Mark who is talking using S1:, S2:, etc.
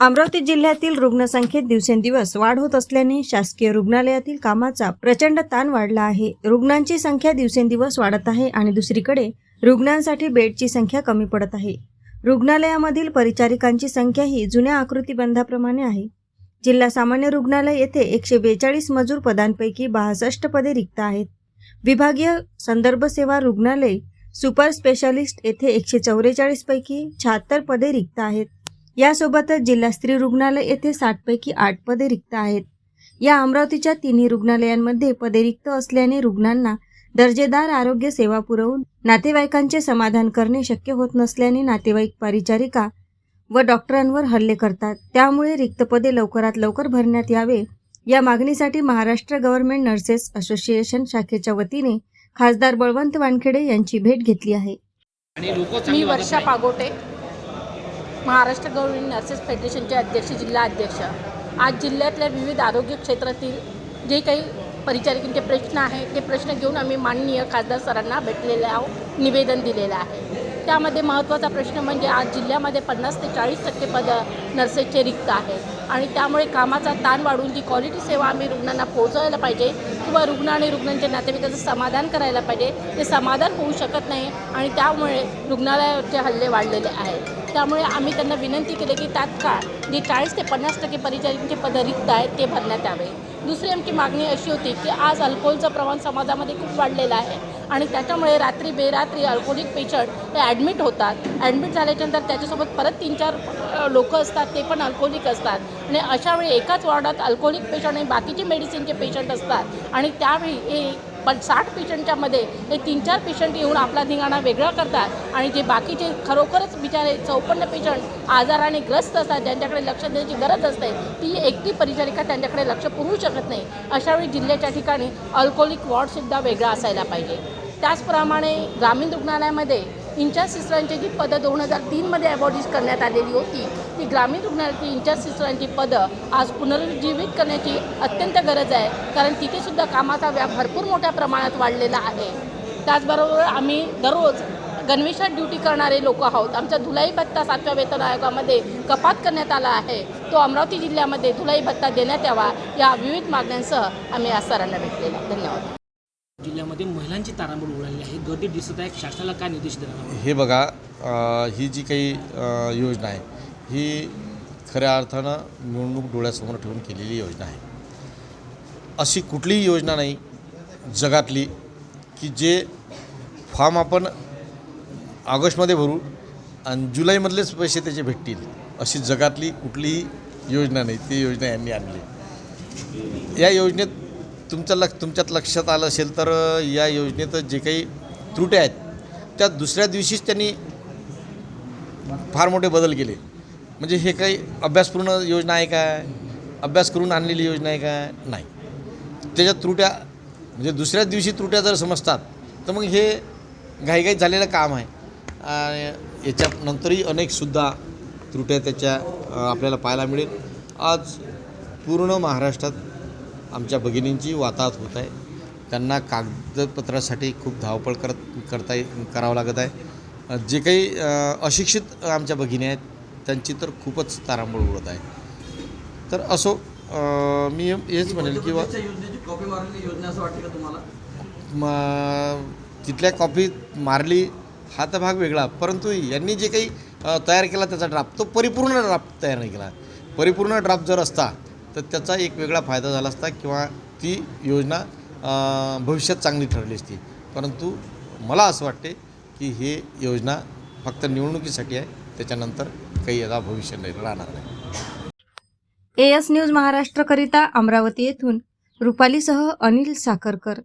S1: अमरावती जिल्ह्यातील रुग्णसंख्येत दिवसेंदिवस वाढ होत असल्याने शासकीय रुग्णालयातील कामाचा प्रचंड ताण वाढला आहे. रुग्णांची संख्या दिवसेंदिवस वाढत आहे आणि दुसरीकडे रुग्णांसाठी बेडची संख्या कमी पडत आहे. रुग्णालयामधील परिचारिकांची संख्या ही जुन्या आकृतीबंधाप्रमाणे आहे. जिल्हा सामान्य रुग्णालय येथे एकशे बेचाळीस मजूर पदांपैकी बासष्ट पदे रिक्त आहेत. विभागीय संदर्भ सेवा रुग्णालय सुपर स्पेशालिस्ट येथे एकशे चौवेचाळीस पैकी शहात्तर पदे रिक्त आहेत. यासोबतच जिल्हा स्त्री रुग्णालय येथे साठपैकी आठ पदे रिक्त आहेत. या अमरावतीच्या तिन्ही रुग्णालयांमध्ये पदे रिक्त असल्याने रुग्णांना दर्जेदार आरोग्य सेवा पुरवून नातेवाईकांचे समाधान करणे शक्य होत नसल्याने नातेवाईक परिचारिका व डॉक्टरांवर हल्ले करतात. त्यामुळे रिक्त पदे लवकरात लवकर भरण्यात यावे. या मागणीसाठी महाराष्ट्र गव्हर्नमेंट नर्सेस असोसिएशन शाखेच्या वतीने खासदार बळवंत वानखेडे यांची भेट घेतली आहे.
S2: मी वर्षा पागोटे. महाराष्ट्र गव्हर्मेंट नर्सेस फेडरेशनचे अध्यक्ष जिल्हा अध्यक्ष. आज जिल्ह्यातल्या विविध आरोग्य क्षेत्रातील जे काही परिचारिकांचे प्रश्न आहे ते प्रश्न घेऊन आम्ही माननीय खासदार सरांना भेटलेले आहोत निवेदन दिलेलं आहे. त्यामध्ये महत्त्वाचा प्रश्न म्हणजे आज जिल्ह्यामध्ये पन्नास ते चाळीस टक्के पद नर्सेसचे रिक्त आहे. आणि त्यामुळे कामाचा ताण वाढून जी क्वालिटी सेवा आम्ही रुग्णांना पोहोचवायला पाहिजे किंवा रुग्ण आणि रुग्णांच्या नातेवाईकाचं समाधान करायला पाहिजे ते समाधान होऊ शकत नाही आणि त्यामुळे रुग्णालयाचे हल्ले वाढलेले आहेत. त्यामुळे आम्ही त्यांना विनंती केली की तात्काळ जे चाळीस ते पन्नास टक्के परिचारिकांचे पद रिक्त आहेत ते भरण्यात यावे. दुसरी आमची मागणी अशी होती की आज अल्कोहोलचं प्रमाण समाजामध्ये खूप वाढलेलं आहे आणि त्याच्यामुळे रात्री बेरात्री अल्कोहोलिक पेशंट हे ॲडमिट होतात. ॲडमिट झाल्याच्यानंतर त्याच्यासोबत परत तीन चार लोक असतात ते पण अल्कोहोलिक असतात. आणि अशावेळी एकाच वॉर्डात अल्कोहोलिक पेशंट आणि बाकीचे मेडिसिनचे पेशंट असतात. आणि त्यावेळी हे पण साठ पेशंटच्यामध्ये हे तीन चार पेशंट येऊन आपला धिंगाणा वेगळा करतात आणि जे बाकीचे खरोखरच बिचारे चौपन्न पेशंट आजाराने ग्रस्त असतात ज्यांच्याकडे लक्ष देण्याची गरज असते ती एकटी परिचारिका त्यांच्याकडे लक्ष पुरवू शकत नाही. अशावेळी जिल्ह्याच्या ठिकाणी अल्कोहोलिक वॉर्डसुद्धा वेगळा असायला पाहिजे. त्याचप्रमाणे ग्रामीण रुग्णालयामध्ये इंचार्ज सिस्टरांची जी पदं दोन हजार तीनमध्ये ॲबॉलिश करण्यात आलेली होती ती ग्रामीण रुग्णालयातील इंचार्ज सिस्टरांची पदं आज पुनरुज्जीवित करण्याची अत्यंत गरज आहे कारण तिथेसुद्धा कामाचा व्याप भरपूर मोठ्या प्रमाणात वाढलेला आहे. त्याचबरोबर आम्ही दररोज गणवेशात ड्युटी करणारे लोक आहोत. आमचा धुलाई भत्ता सातव्या वेतन आयोगामध्ये कपात करण्यात आला आहे. तो अमरावती जिल्ह्यामध्ये धुलाई भत्ता देण्यात यावा या विविध मागण्यांसह आम्ही आज सरांना भेटलेला धन्यवाद.
S3: जिल्ह्यामध्ये महिलांची तारांबळ उडाली आहे. गर्दी दिसत आहे. शासनाला काय निर्देश देणार
S4: हे बघा ही जी काही योजना आहे ही खऱ्या अर्थानं निवडणूक डोळ्यासमोर ठेवून केलेली योजना आहे. अशी कुठलीही योजना नाही जगातली की जे फॉर्म आपण ऑगस्टमध्ये भरू आणि जुलैमधलेच पैसे त्याचे भेटतील अशी जगातली कुठलीही योजना नाही. ती योजना यांनी आणली. या योजनेत तुमच्या लक्ष तुमच्यात लक्षात आलं असेल तर या योजनेत जे काही त्रुट्या आहेत त्या दुसऱ्या दिवशीच त्यांनी फार मोठे बदल केले. म्हणजे हे काही अभ्यासपूर्ण योजना आहे काय अभ्यास करून आणलेली योजना आहे काय नाही. त्याच्यात त्रुट्या म्हणजे दुसऱ्याच दिवशी त्रुट्या जर समजतात तर मग हे घाईघाईत झालेलं काम आहे. आणि याच्यानंतरही अनेकसुद्धा त्रुट्या त्याच्या आपल्याला पाहायला मिळेल. आज पूर्ण महाराष्ट्रात आमच्या भगिनींची वाताहत होत आहे. त्यांना कागदपत्रासाठी खूप धावपळ करत करता करावं लागत आहे. जे काही अशिक्षित आमच्या भगिनी आहेत त्यांची तर खूपच तारांबळ उडत आहे. तर असो मी हेच म्हणेल की तिथल्या कॉपी मारली हा तर भाग वेगळा. परंतु यांनी जे काही तयार केला त्याचा ड्राफ्ट तो परिपूर्ण ड्राफ्ट तयार नाही केला. परिपूर्ण ड्राफ्ट जर असता तर त्याचा एक वेगळा फायदा झाला असता किंवा ती योजना भविष्यात चांगली ठरली असती. परंतु मला असं वाटते की हे योजना फक्त निवडणुकीसाठी आहे. त्याच्यानंतर काही याचा भविष्य नाही राहणार नाही.
S1: एस न्यूज महाराष्ट्रकरिता अमरावती येथून रुपालीसह अनिल साखरकर.